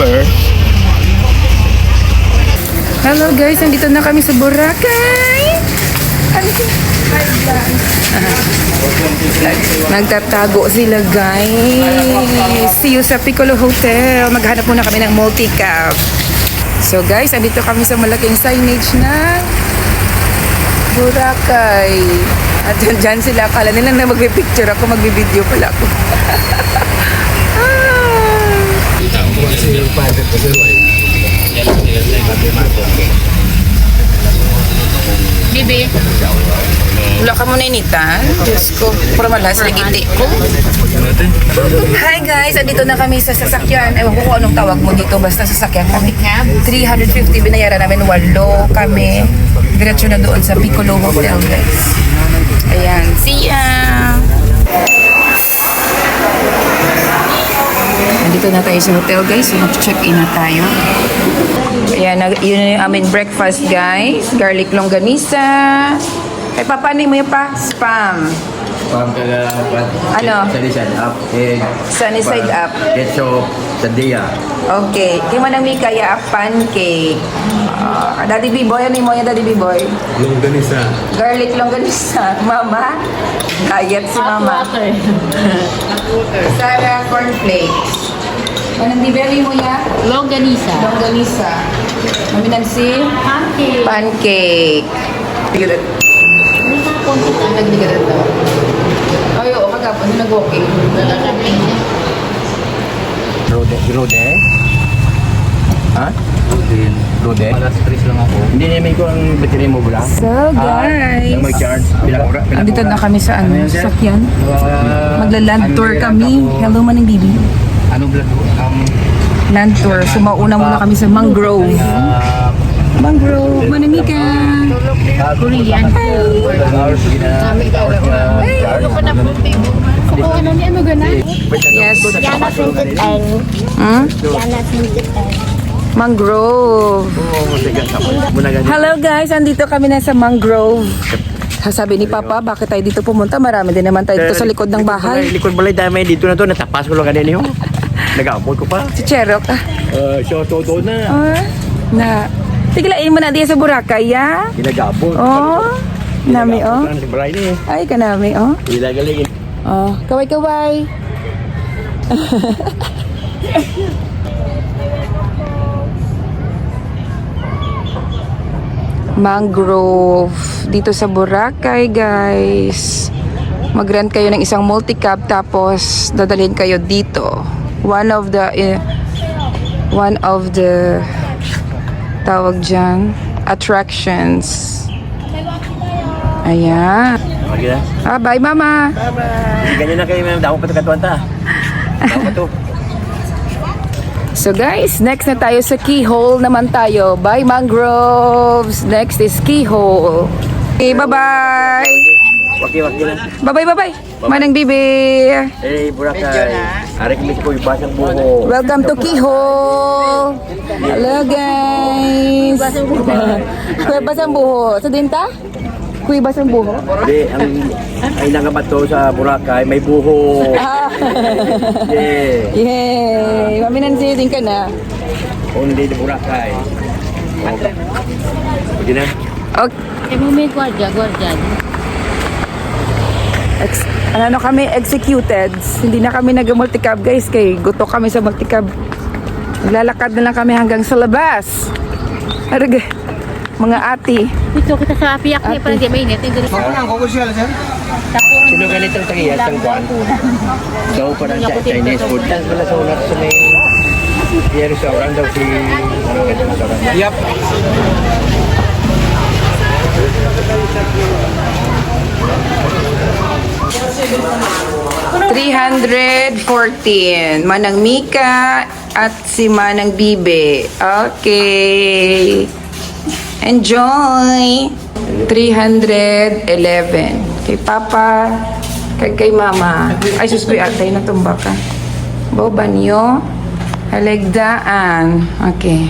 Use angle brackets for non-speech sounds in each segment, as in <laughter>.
Number? Hello guys, nandito na kami sa Boracay. Ano Nagtatago sila guys. See you sa Piccolo Hotel. Maghanap muna kami ng multi-cab. So guys, andito kami sa malaking signage na Boracay. At dyan sila. Akala nila na magpipicture ako, magbibideo pala ako. <laughs> ah. Bibi. Wala ka muna initan. Diyos ko. Para malas na giti ko. Hi guys! Andito na kami sa sasakyan. Ewan ko kung anong tawag mo dito. Basta sasakyan kami. 350 binayaran namin. Walo kami. Diretso na doon sa Piccolo Hotel guys. Ayan. See ya! Nandito na tayo sa hotel guys. So, mag-check-in na tayo. Ayan, yun na yung aming breakfast guys. Garlic longganisa. Ay, papanin mo yung pa? Spam. Pang kaga... Ano? Sunny side up. Egg. Sunny side up. Ketchup. Sandia. Okay. Kaya man mi kaya pancake. Ah, Daddy B-boy, ano yung mo yan, Daddy B-boy? Longganisa. Garlic longganisa. <laughs> Mama? Diet si Mama. Water. <laughs> Sarah cornflakes. Anong bibeli mo yan? Longganisa. Longganisa. Mami Nancy? Pancake. Pancake. Tigilan. Hindi ka konti ka. Nagdigalan daw. Ay, oo, kagapon. Yung nag-walking. Rode. Rode. Ha? Rode. Rode. Alas 3 lang ako. Hindi namin ko ang battery mo bula. So, guys. Yung mag-charge. Pilang Andito na kami sa ano, sir? sakyan. Ah, Magla-land ano tour kami. ako? Hello, Manang Bibi. Ano blood? Um, Land tour. So, mauna muna kami sa Mangrove. ah, Mangrove, Manamika. Korean. hours gina. Hours gina. Ano pa na po, ano ni ano ganun? Yes. Yana Sintitan. Hmm? Yana Sintitan. Mangrove. Oo, masigat ako. Muna ganyan. Hello guys, andito kami na sa Mangrove. Sabi ni Papa, bakit tayo dito pumunta? Marami din naman tayo dito sa likod ng bahay. Likod balay dami dito na to. Natapas ko lang kanina yun. Nag-aapot ko pa. Si Cherok. ah. Uh, so, todo na. Ah, na. Tiglain mo na diya sa Boracay, ya? Ginagapot. Oh, nami, oh. Si Brian eh. Ay, kanami, oh. Ilagaling. Oh, kaway-kaway. <laughs> Mangrove dito sa Boracay, guys. Mag-rent kayo ng isang multi-cab tapos dadalhin kayo dito. One of the eh, one of the tawag diyan attractions. Ayan. Okay na. Ah, bye mama. Ganyan na kayo, ma'am. Damo pa ito katuan ta. Damo pa to. So guys, next na tayo sa keyhole naman tayo. Bye mangroves. Next is keyhole. Okay, bye-bye. Waki na. Bye-bye, bye-bye. Manang bibi. Eh, Boracay. Ari kami ko yung basang buho. Welcome to keyhole. Hello guys. Kuya basang <laughs> buho. Sa dinta? Kuya basang buho. Hindi, ang ay nangabat to sa Boracay, may buho. Ah. Yeah. Yay. Mami Nancy, din ka na. Only the Boracay. Okay na. Okay. Eh, may gwardiya, gwardiya. Ex- ano na kami, executed. Hindi na kami nag-multicab guys, kay gusto kami sa multicab. Naglalakad na lang kami hanggang sa labas. Arag, mga ati. Ito kita sa apiyak niya para di mainit. Yung ganito. Sino ganitong tangiyas ang kuwan? Daw pa lang siya Chinese food. Tapos wala sa ulat sa may Iya, restaurant daw si ano restaurant. Yep. 314. Manang Mika at si Manang Bibe. Okay. Enjoy! 311. Kay Papa, kay kay Mama. Ay, suskoy atay na tumba ka. Boba niyo. Halegdaan. Okay.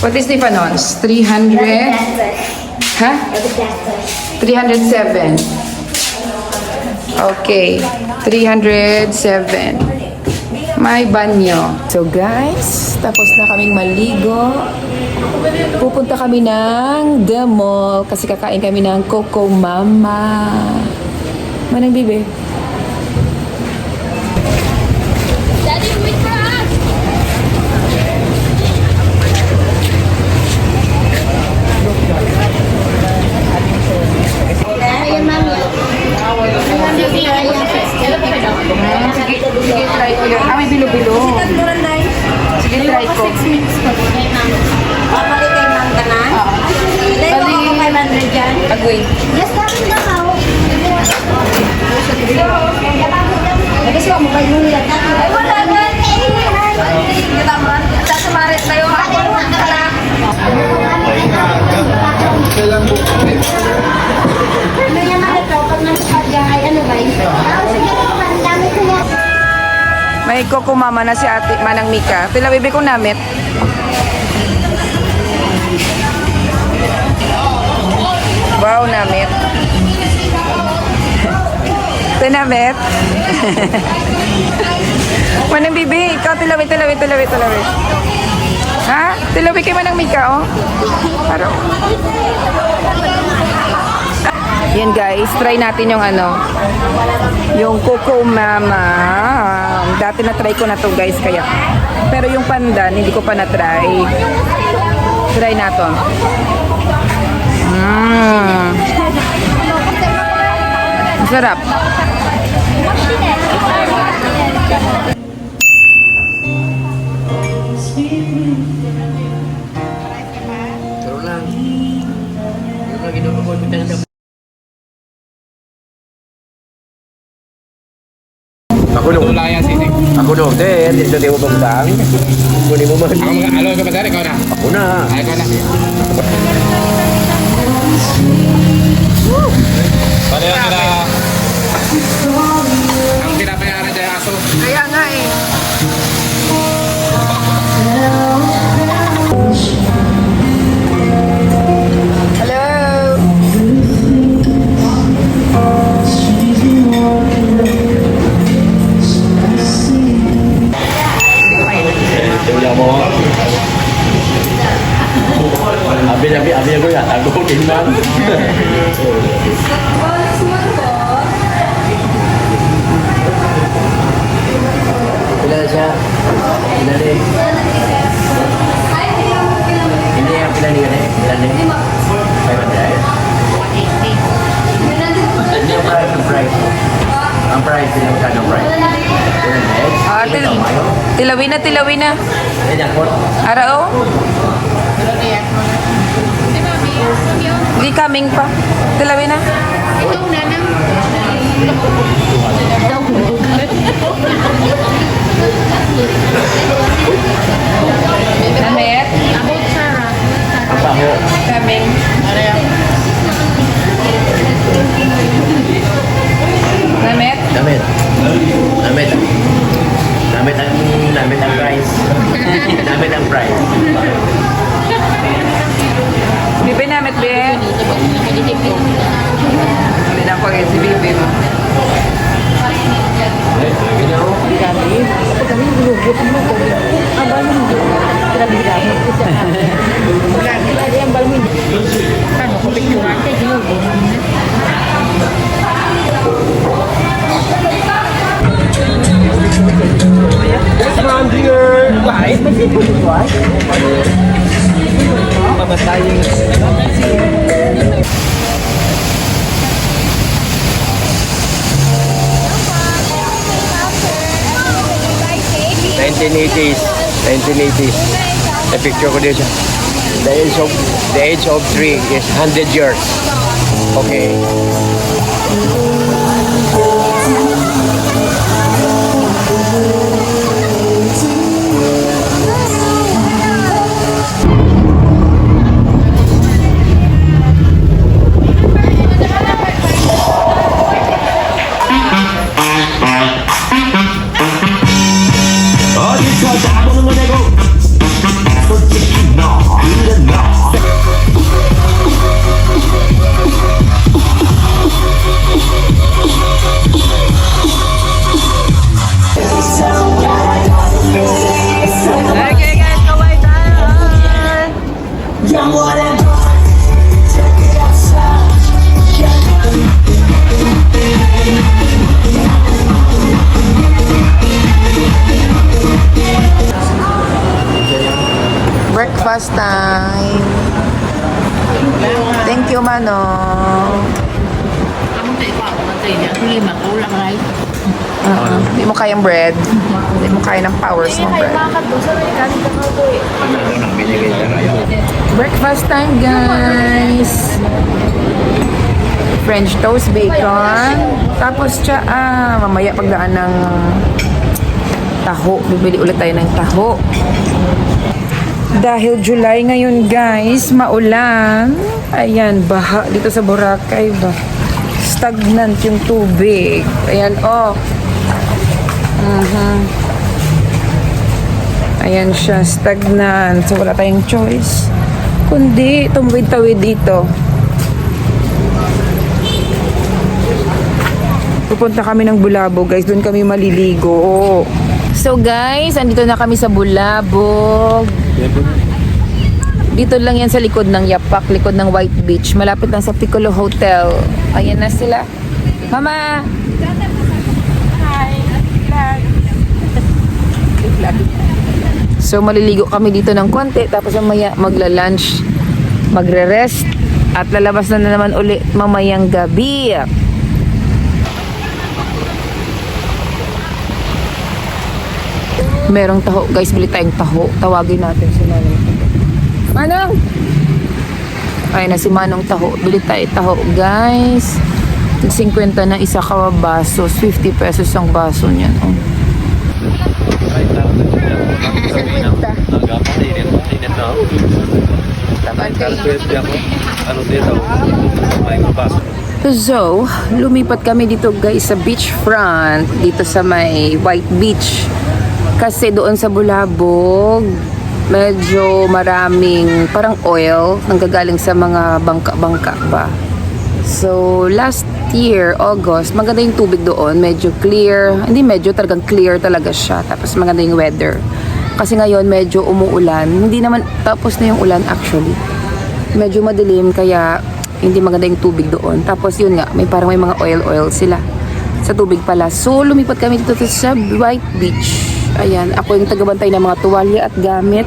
What is the panons? 300? Ha? 307. Okay. 307. May banyo. So guys, tapos na kaming maligo. Pupunta kami ng The Mall kasi kakain kami ng Coco Mama. Manang bibe. May Coco Mama na si ate Manang Mika. Pila bibi kong namit. Wow, namit. Ito namit. <laughs> Manang bibi, ikaw tilawit, tilawit, tilawit, tilawit. Ha? Tilawit kay Manang Mika, oh. Paro. Yan guys, try natin yung ano, yung Coco Mama. Dati na-try ko na to guys, kaya. Pero yung pandan, hindi ko pa na-try. Try natin. Mmm. Sarap. Pero lang. Yung lang ginagawa mo, pitang na. Ako no. Tulaya sinig. Ako no. Then, ito di mo pagdang. Kunin mo man. Ako mga alo ka ba dali ikaw na? Ako na. Ay ikaw na. Paano yung sila? Ang pinapayaran dyan aso. Kaya nga eh. Tilawin na, tilawin na. Yan yan, pot. Arao? Di coming pa. Tilawin na. Namit? Ang paho. Coming. Namit? Nineteen eighties. Nineteen eighties. The picture ko siya. The age of the age of three is hundred years. Okay. Kaya ng powers ng bread. Breakfast time, guys. French toast, bacon. Tapos, tsa, ah, mamaya pagdaan ng taho. Bibili ulit tayo ng taho. Dahil July ngayon, guys, maulan. Ayan, baha dito sa Boracay ba. Stagnant yung tubig. Ayan, oh. Mhm. Ayan siya, stagnant. So, wala tayong choice. Kundi, tumawid-tawid dito. Pupunta kami ng Bulabog, guys. Doon kami maliligo. So, guys, andito na kami sa Bulabog. Dito lang yan sa likod ng Yapak, likod ng White Beach. Malapit lang sa Piccolo Hotel. Ayan na sila. Mama! So maliligo kami dito ng konti tapos mamaya magla-lunch, magre-rest at lalabas na, na naman uli mamayang gabi. Merong taho. Guys, bili tayong taho. Tawagin natin si Manong. Manong! Ay na si Manong taho. Bili tayo taho, guys. 50 na isa ka baso. 50 pesos ang baso niyan. Oh. So, lumipat kami dito guys sa beachfront, dito sa may White Beach. Kasi doon sa Bulabog, medyo maraming parang oil nanggagaling sa mga bangka-bangka ba. So, last year, August, maganda yung tubig doon. Medyo clear. Hindi medyo, talagang clear talaga siya. Tapos maganda yung weather. Kasi ngayon, medyo umuulan. Hindi naman, tapos na yung ulan actually. Medyo madilim, kaya hindi maganda yung tubig doon. Tapos yun nga, may parang may mga oil-oil sila sa tubig pala. So, lumipat kami dito sa White Beach. Ayan, ako yung tagabantay ng mga tuwalya at gamit.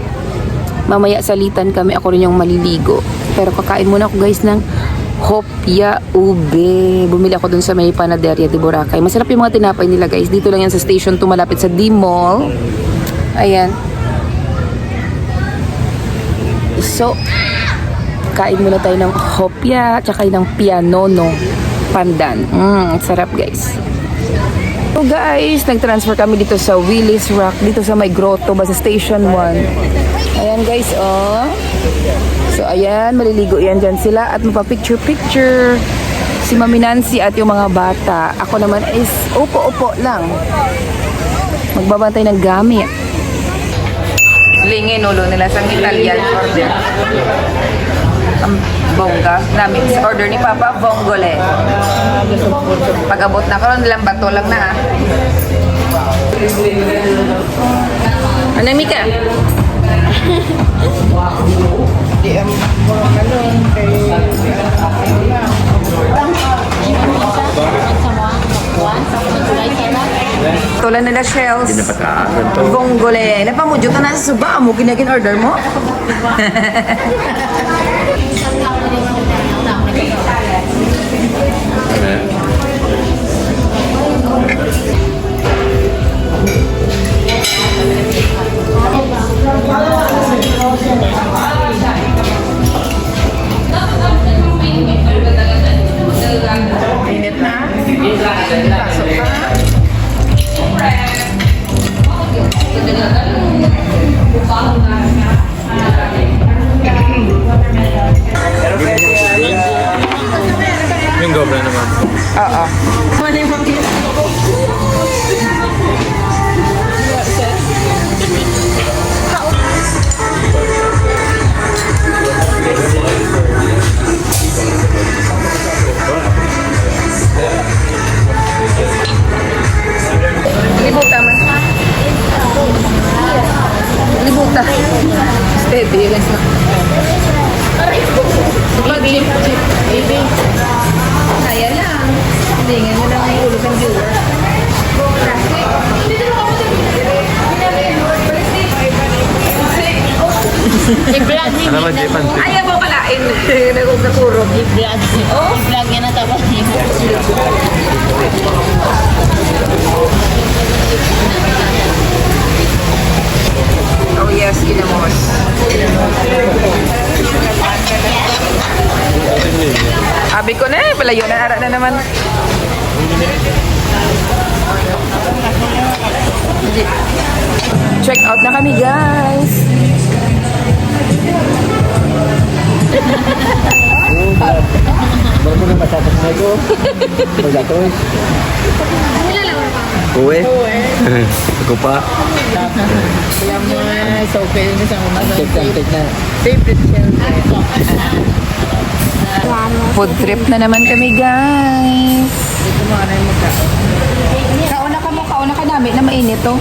Mamaya salitan kami, ako rin yung maliligo. Pero kakain muna ako guys ng Hopya Ube. Bumili ako dun sa may panaderia de Boracay. Masarap yung mga tinapay nila guys. Dito lang yan sa station 2 malapit sa D-Mall. Ayan. So, kain muna tayo ng hopya tsaka ng pianono pandan. Mm, sarap guys. So guys, nag-transfer kami dito sa Willis Rock, dito sa may grotto ba sa Station 1. Ayan guys, oh. So ayan, maliligo yan dyan sila at mapapicture-picture si Mami Nancy at yung mga bata. Ako naman is upo-upo lang. Magbabantay ng gamit. Lingin ulo nila sa Italian order. Ang bongga. Namin sa order ni Papa, bongole. Pag-abot na karon nilang bato lang na ah. Ano Mika? Tulan nila shells. Bongole. Napamudyo ka na sa suba. Amo ginagin order mo? <laughs> I-vlog Ano ba, Japan? Ayaw mo kalain. Nagugapurog. I-vlog. Oh? I-vlog yan na tapos niyo. Oh yes, ginamos. Abi ko na eh, palayo na ara na naman. Check out na kami guys. Baru mo na matapos na ito. Magdatoy. Uwe. Ako pa. Alam mo na, so pwede na sa mga na, favorite shelter. Food trip na naman kami guys. Dito mo na yung magka. Kauna ka mo, kauna ka namin na mainit to.